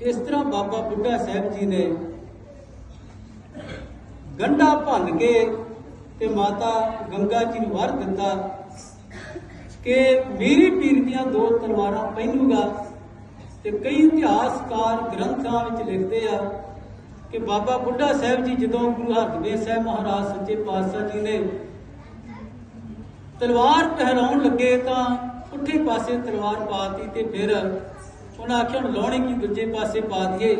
ਇਸ ਤਰ੍ਹਾਂ ਬਾਬਾ ਬੁੱਢਾ ਸਾਹਿਬ ਜੀ ਨੇ ਗੰਡਾ ਭੰਨ ਕੇ ਤੇ ਮਾਤਾ ਗੰਗਾ ਜੀ ਨੂੰ ਵਰ ਦਿੱਤਾ ਕਿ ਮੇਰੀ ਪੀਰ ਦੀਆਂ ਦੋ ਤਲਵਾਰਾਂ ਪਹਿਨੂਗਾ ਤੇ ਕਈ ਇਤਿਹਾਸਕਾਰ ਗ੍ਰੰਥਾਂ ਵਿੱਚ ਲਿਖਦੇ ਆ ਕਿ ਬਾਬਾ ਬੁੱਢਾ ਸਾਹਿਬ ਜੀ ਜਦੋਂ ਗੁਰੂ ਹਰਗੋਬਿੰਦ ਸਾਹਿਬ ਮਹਾਰਾਜ ਸੱਚੇ ਪਾਤਸ਼ਾਹ ਜੀ ਨੇ ਤਲਵਾਰ ਪਹਿਰਾਉਣ ਲੱਗੇ ਤਾਂ ਪੁੱਠੇ ਪਾਸੇ ਤਲਵਾਰ ਪਾਤੀ ਤੇ ਫਿਰ ਉਹਨਾਂ ਆਖਿਆ, ਹੁਣ ਲਾਉਣੀ ਕੀ ਦੂਜੇ ਪਾਸੇ ਪਾ ਦਈਏ?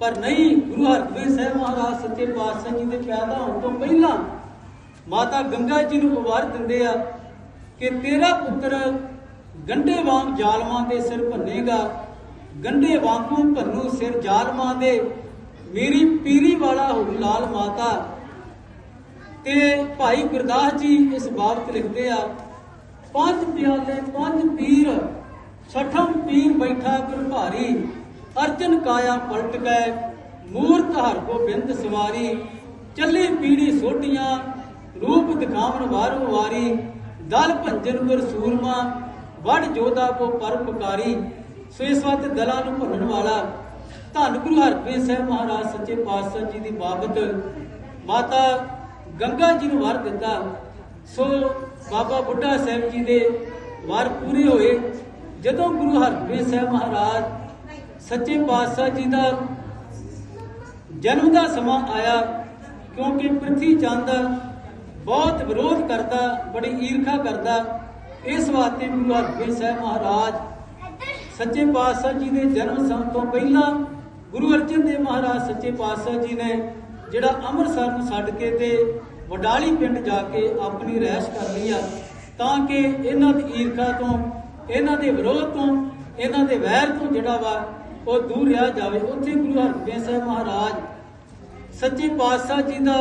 ਪਰ ਨਹੀਂ, ਗੁਰੂ ਹਰਗੋਬਿੰਦ ਸਾਹਿਬ ਮਹਾਰਾਜ ਸੱਚੇ ਪਾਤਸ਼ਾਹ ਜੀ ਦੇ ਪੈਦਾ ਹੋਣ ਤੋਂ ਪਹਿਲਾਂ ਮਾਤਾ ਗੰਗਾ ਜੀ ਨੂੰ ਵਰ ਦਿੰਦੇ ਆ ਕਿ ਤੇਰਾ ਪੁੱਤਰ ਗੰਡੇ ਵਾਂਗ ਜ਼ਾਲਮਾਂ ਦੇ ਸਿਰ ਭੰਨੇਗਾ ਗੰਡੇ ਵਾਂਗੂ ਭੰਨੂ ਸਿਰ ਜ਼ਾਲਮਾਂ ਦੇ, ਮੇਰੀ ਪੀਰੀ ਵਾਲਾ ਹੋ ਲਾਲ ਮਾਤਾ। ਤੇ ਭਾਈ ਗੁਰਦਾਸ ਜੀ ਇਸ ਬਾਬਤ ਲਿਖਦੇ ਆ, ਪੰਜ ਪਿਆਲੇ, ਪੰਜ ਪੀਰ ਛਠਮ ਪੀਰ ਬੈਠਾ ਗੁਰ ਭਾਰੀ ਅਰਜਨ ਕਾਇਆ ਪਲਟ ਗਏ ਮੂਰਤ ਹਰ ਗੋਬਿੰਦ ਸਵਾਰੀ। ਚੱਲੀ ਪੀੜੀ ਸੋਟੀਆਂ ਰੂਪ ਦਿਖਾਵਣ ਵਾਰੋ ਵਾਰੀ। ਦਲ ਭੰਜਨ ਗੁਰ ਸੂਰਮਾ, ਵੜ ਜੋਦਾ ਕੋ ਪਰਪਕਾਰੀ ਸੋ ਇਸ ਵਾਸਤੇ ਦਲਾਂ ਨੂੰ ਭੰਨਣ ਵਾਲਾ, ਧੰਨ ਗੁਰੂ ਹਰਗੋਬਿੰਦ ਸਾਹਿਬ ਮਹਾਰਾਜ ਸੱਚੇ ਪਾਤਸ਼ਾਹ ਜੀ ਦੀ ਬਾਬਤ। ਮਾਤਾ ਗੰਗਾ ਜੀ ਨੂੰ ਵਰ ਦਿੱਤਾ। ਸੋ ਬਾਬਾ ਬੁੱਢਾ ਸਾਹਿਬ ਜੀ ਦੇ ਵਰ ਪੂਰੇ ਹੋਏ। ਜਦੋਂ ਗੁਰੂ ਹਰਗੋਬਿੰਦ ਸਾਹਿਬ ਮਹਾਰਾਜ ਸੱਚੇ ਪਾਤਸ਼ਾਹ ਜੀ ਦਾ ਜਨਮ ਦਾ ਸਮਾਂ ਆਇਆ, ਕਿਉਂਕਿ ਪ੍ਰਿਥੀ ਚੰਦ ਬਹੁਤ ਵਿਰੋਧ ਕਰਦਾ, ਬੜੀ ਈਰਖਾ ਕਰਦਾ, ਇਸ ਵਾਸਤੇ ਗੁਰੂ ਹਰਗੋਬਿੰਦ ਸਾਹਿਬ ਮਹਾਰਾਜ ਸੱਚੇ ਪਾਤਸ਼ਾਹ ਜੀ ਦੇ ਜਨਮ ਸਮ ਤੋਂ ਪਹਿਲਾਂ ਗੁਰੂ ਅਰਜਨ ਦੇਵ ਮਹਾਰਾਜ ਸੱਚੇ ਪਾਤਸ਼ਾਹ ਜੀ ਨੇ ਜਿਹੜਾ ਅੰਮ੍ਰਿਤਸਰ ਨੂੰ ਛੱਡ ਕੇ ਤੇ ਵਡਾਲੀ ਪਿੰਡ ਜਾ ਕੇ ਆਪਣੀ ਰਹਿਸ਼ ਕਰ ਲਈ ਆ, ਤਾਂ ਕਿ ਇਹਨਾਂ ਦੀ ਈਰਖਾ ਤੋਂ ਇਹਨਾਂ ਦੇ ਵਿਰੋਧ ਤੋਂ, ਇਹਨਾਂ ਦੇ ਵੈਰ ਤੋਂ ਜਿਹੜਾ ਵਾ ਉਹ ਦੂਰ ਰਿਹਾ ਜਾਵੇ। ਉੱਥੇ ਗੁਰੂ ਹਰਗੋਬਿੰਦ ਸਾਹਿਬ ਮਹਾਰਾਜ, ਸੱਚੇ ਪਾਤਸ਼ਾਹ ਜੀ ਦਾ